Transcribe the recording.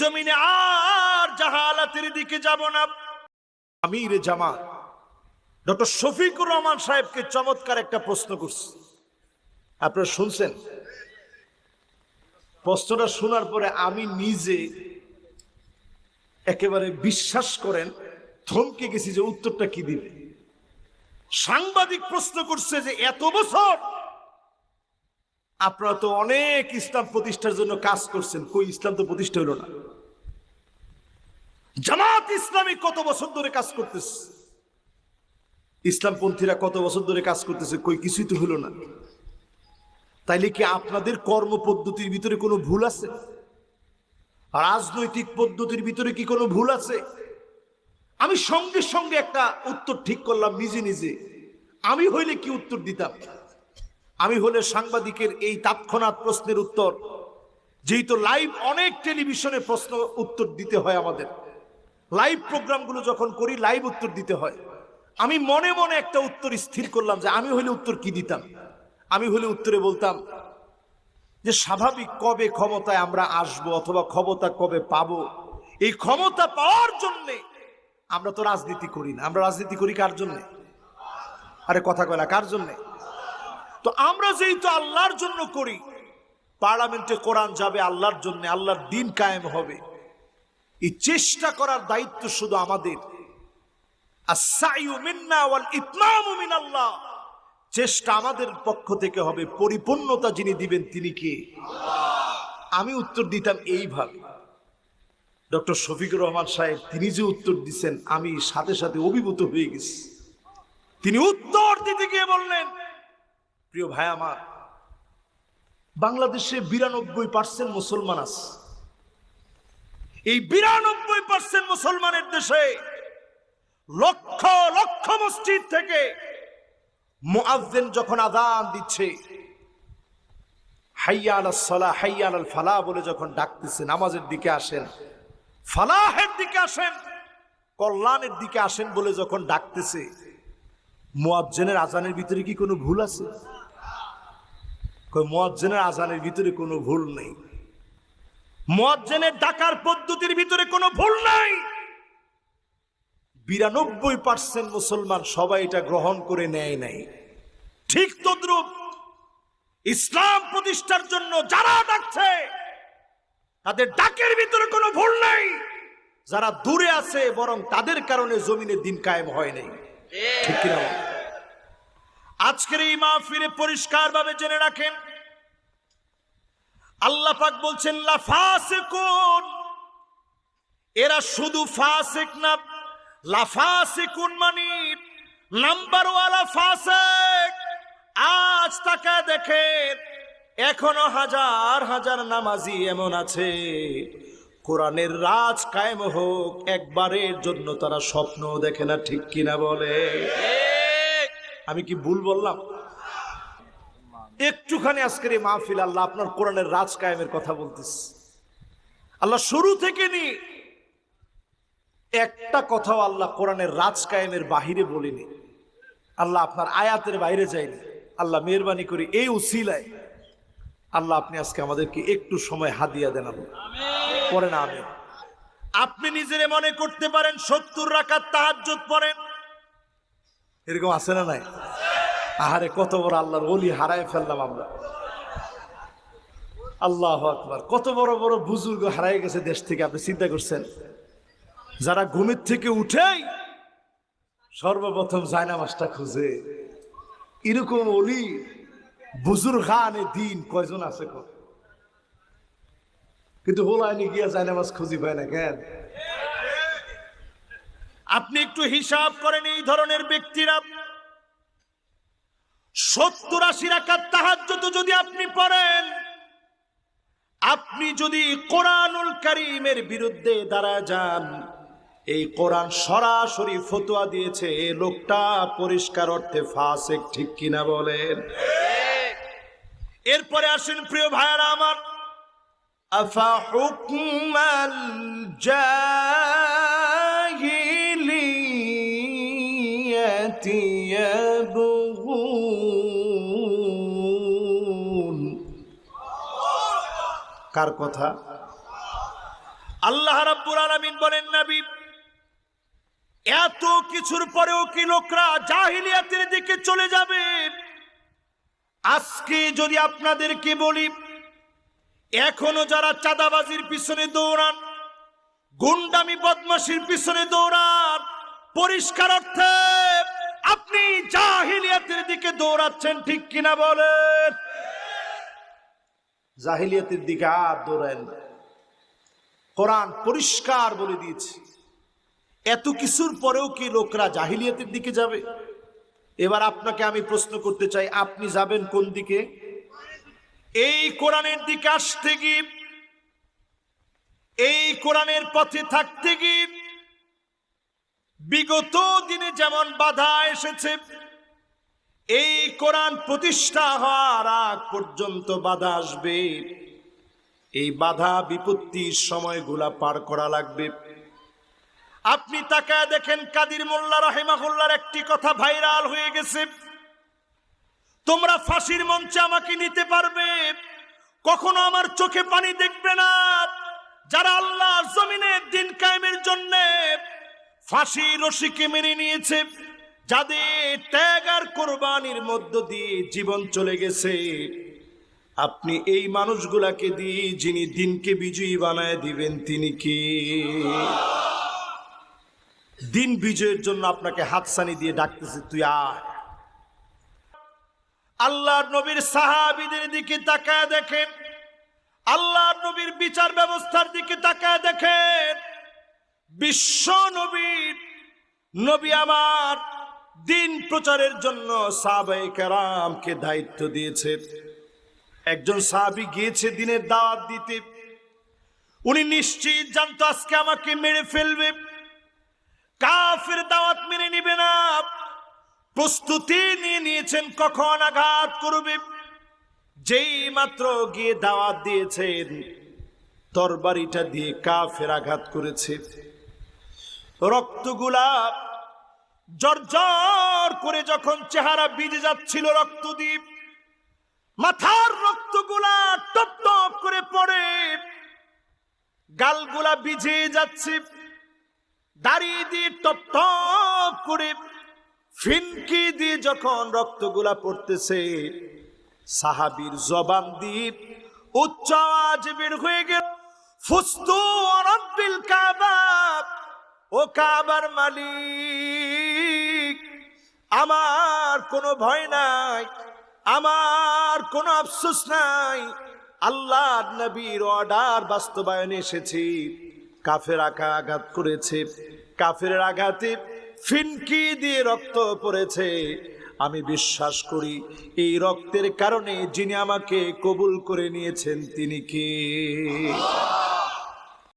জমিনে আর জাহালাতের দিকে যাব না। আমির জামা ডক্টর শফিকুর রহমান সাহেবকে চমৎকার একটা প্রশ্ন করছি। আপনারা শুনছেন? প্রশ্নটা শোনার পরে আমি নিজে একেবারে বিশ্বাস করেন, থমকে গেছি যে উত্তরটা কি দিবে। সাংবাদিক প্রশ্ন করছে যে এত বছর আপনারা তো অনেক ইসলাম প্রতিষ্ঠার জন্য কাজ করছেন। কই ইসলাম তো প্রতিষ্ঠা হলো না। জামাত ইসলামী কত বছর ধরে কাজ করতেছে? ইসলামপন্থীরা কত বছর ধরে কাজ করতেছে, কই কিছুই তো হলো না। তাইলে কি আপনাদের কর্ম পদ্ধতির ভিতরে কোনো ভুল আছে? রাজনৈতিক পদ্ধতির ভিতরে কি কোনো ভুল আছে? আমি সঙ্গে সঙ্গে একটা উত্তর ঠিক করলাম নিজে নিজে। আমি হইলে কি উত্তর দিতাম? আমি হলে সাংবাদিকের এই তাৎক্ষণাৎ প্রশ্নের উত্তর। যেহেতু লাইভ অনেক টেলিভিশনে প্রশ্ন উত্তর দিতে হয় আমাদের। লাইভ প্রোগ্রামগুলো যখন করি লাইভ উত্তর দিতে হয়। আমি মনে মনে একটা উত্তর স্থির করলাম যে আমি হলে উত্তর কি দিতাম? আমি হলে উত্তরে বলতাম যে স্বাভাবিক কবে ক্ষমতায় আমরা আসব অথবা ক্ষমতা কবে পাব? এই ক্ষমতা পাওয়ার জন্যে আমরা তো রাজনীতি করি না। আমরা রাজনীতি করি কার জন্যে? আরে কথা কয় না, কার জন্যে? তো আমরা যেই তো আল্লাহর জন্য করি, পার্লামেন্টে কোরআন যাবে আল্লাহর জন্য, আল্লাহর দিন কায়েম হবে। এই চেষ্টা করার দায়িত্ব শুধু আমাদের। মিনাল্লাহ। চেষ্টা আমাদের পক্ষ থেকে হবে, পরিপূর্ণতা যিনি দিবেন তিনি কে? আমি উত্তর দিতাম এইভাবে। ডক্টর শফিকুর রহমান সাহেব, তিনি যে উত্তর দিচ্ছেন আমি সাথে সাথে অভিভূত হয়ে গেছি। তিনি উত্তর দিতে গিয়ে বললেন প্রিয় ভাই আমার, বাংলাদেশে বিরানব্বই পার্সেন্ট মুসলমান আছে। এই বিরানব্বই পার্সেন্ট মুসলমানের দেশে লক্ষ লক্ষ মসজিদ থেকে মুআজ্জিন যখন আযান দিচ্ছে, হাইয়া আলাস সালাহ হাইয়া আলাল ফালাহ বলে যখন ডাকতেছে, নামাজের দিকে আসেন, ফালাহের দিকে আসেন, কল্যাণের দিকে আসেন বলে যখন ডাকতেছে মুয়াজ্জিনের আজানের ভিতরে কি কোনো ভুল আছে? কই মুয়াজ্জিনের আজানের ভিতরে কোনো ভুল নেই। মজ্জেনের ডাকার পদ্ধতির ভিতরে কোনো ভুল নাই। বিরানব্বই পার্সেন্ট মুসলমান সবাই এটা গ্রহণ করে নেয় নাই। ঠিক তদ্রুপ ইসলাম প্রতিষ্ঠার জন্য যারা ডাকছে, তাদের ডাকের ভিতরে কোনো ভুল নাই। যারা দূরে আছে, বরং তাদের কারণে জমিনে দিন কায়েম হয় নাই। ঠিক আজকের এই মাহফিলে পরিষ্কার ভাবে জেনে রাখেন আল্লাহ পাক বলছেন লাফাসিকুন এরা শুধু ফাসিক না লাফাসিকুন মানে নাম্বার ওয়ালা ফাসিক। আজ তাকে দেখেন, এখনও হাজার হাজার নামাজি এমন আছে। কোরআনের রাজ কায়েম হোক, একবারের জন্য তারা স্বপ্ন দেখে না, ঠিক কিনা বলে? আমি কি ভুল বললাম? একটুখানি আজকের এই মাহফিল আল্লাহ আপনার কোরআনের রাজ কায়েমের কথা বলতেছে। আল্লাহ শুরু থেকে নি একটা কথাও আল্লাহ কোরআনের রাজ কায়েমের বাহিরে বলিনি। আল্লাহ আপনার আয়াতের বাইরে যায়নি। আল্লাহ মেহরবানি করে এই উসিলায় আল্লাহ আপনি আজকে আমাদেরকে একটু সময় হাদিয়া দেন আল্লাহ। পরে না আমি আপনি নিজেরে মনে করতে পারেন সত্তর রাখার তাহাজ্জুদ পড়েন। এরকম আছে না নাই? আহারে, কত বড় আল্লাহর ওলি হারায় ফেললাম আমরা। আল্লাহ আকবার, কত বড় বড় বুজুর্গ হারাই গেছে দেশ থেকে, আপনি চিন্তা করছেন? যারা ঘুমের থেকে উঠেই সর্বপ্রথম জায়নামাজটা খুঁজে। এরকম অলি বুজুর খানে দিন কয়জন আছে কিন্তু হোলাইনি গিয়া জায়নামাজ খুঁজি পায় না কেন? আপনি একটু হিসাব করেন, এই ধরনের ব্যক্তিরা সত্তর আশি রাখার তাহাজ্জত যদি আপনি পড়েন, আপনি যদি কোরআনুল করিমের বিরুদ্ধে দাঁড়া যান, এই কোরআন সরাসরি ফতোয়া দিয়েছে, এ লোকটা পরিষ্কার অর্থে ফাসেক, ঠিক কিনা বলেন? এরপরে আসেন প্রিয় ভাইয়ারা আমার, আফা হুকমাল জাহিলিয়াতি কার কথা? আল্লাহ রাব্বুল আলামিন বলেন, নবী, এত কিছুর পরেও কি লোকরা জাহিলিয়াতের দিকে চলে যাবে? আজকে যদি আপনাদেরকে বলি, এখনও যারা চাঁদাবাজির পিছনে দৌড়ান, গুন্ডামি বদমাশির পিছনে দৌড়ান, পরিষ্কার অর্থে আপনি জাহিলিয়াতের দিকে দৌড়াচ্ছেন ঠিক কিনা বলেন? জাহিলিয়াতের দিকে আর দৌড়ান না। কোরআন পরিষ্কার বলে দিয়েছে, এত কিছুর পরেও কি লোকরা জাহিলিয়াতের দিকে যাবে এবার আপনাকে আমি প্রশ্ন করতে চাই, আপনি যাবেন কোন দিকে এই কোরআনের দিকে আসতে গিয়ে, এই কোরআনের পথে থাকতে গিয়ে, বিগত দিনে যেমন বাধা এসেছে এই কোরআন প্রতিষ্ঠা হওয়ার আগ পর্যন্ত বাধা আসবে। এই বাধা বিপত্তির সময়গুলা পার করা লাগবে। আপনি তাকায় দেখেন কাদির মোল্লা রাহেমাহুল্লার একটি কথা ভাইরাল হয়ে গেছে। তোমরা ফাঁসির মঞ্চে আমাকে নিতে পারবে। কখনো আমার চোখে পানি দেখবে না। যারা আল্লাহ জমিনের দিন কায়েমের জন্য ফাঁসি রশিকে মেনে নিয়েছে। যাদের ত্যাগ আর কোরবানির মধ্য দিয়ে জীবন চলে গেছে, আপনি এই মানুষগুলাকে দিয়ে যিনি দিনকে বিজয়ী বানায় দিবেন, তিনি কি? দিন বিজয়ের জন্য আপনাকে হাতসানি দিয়ে ডাকতেছে, তুই আয়। আল্লাহর নবীর সাহাবিদের দিকে তাকায় দেখেন আল্লাহর নবীর বিচার ব্যবস্থার দিকে তাকায় দেখেন, বিশ্ব নবীর, নবী আমার দিন প্রচারের জন্য সাহাবাই কেরামকে দায়িত্ব দিয়েছে। একজন সাহাবি গিয়েছে দিনের দাওয়াত দিতে। উনি নিশ্চিত জানতো আজকে আমাকে মেরে ফেলবে। কাফের দাওয়াত মেনে নিবে না। প্রস্তুতি নিয়ে নিয়েছেন, কখন আঘাত করবে? যেই মাত্র গিয়ে দাওয়াত দিয়েছেন, তরবারিটা দিয়ে কাফের আঘাত করেছে। রক্তগুলা জর্জর করে যখন চেহারা ভিজে যাচ্ছিল রক্তদ্বীপ, মাথার রক্তগুলা টপ টপ করে পড়ে, গালগুলা ভিজে যাচ্ছে, দাড়ি দিয়ে টপ টপ করে, ফিনকি দিয়ে যখন রক্তগুলা পড়তেছে, সাহাবীর জবান দ্বীপ উচ্চ আজ বের হয়ে গেল, ফুস্তু রব্বিল কাবা ও কাবার মালিক, আমার কোনো ভয় নাই, আমার কোনো আফসোস নাই। আল্লাহ নবীর অর্ডার বাস্তবায়নে এসেছি। কাফের আঁকা আঘাত করেছে, কাফের আঘাতে ফিনকি দিয়ে রক্ত পড়েছে। আমি বিশ্বাস করি, এই রক্তের কারণে যিনি আমাকে কবুল করে নিয়েছেন তিনি কে?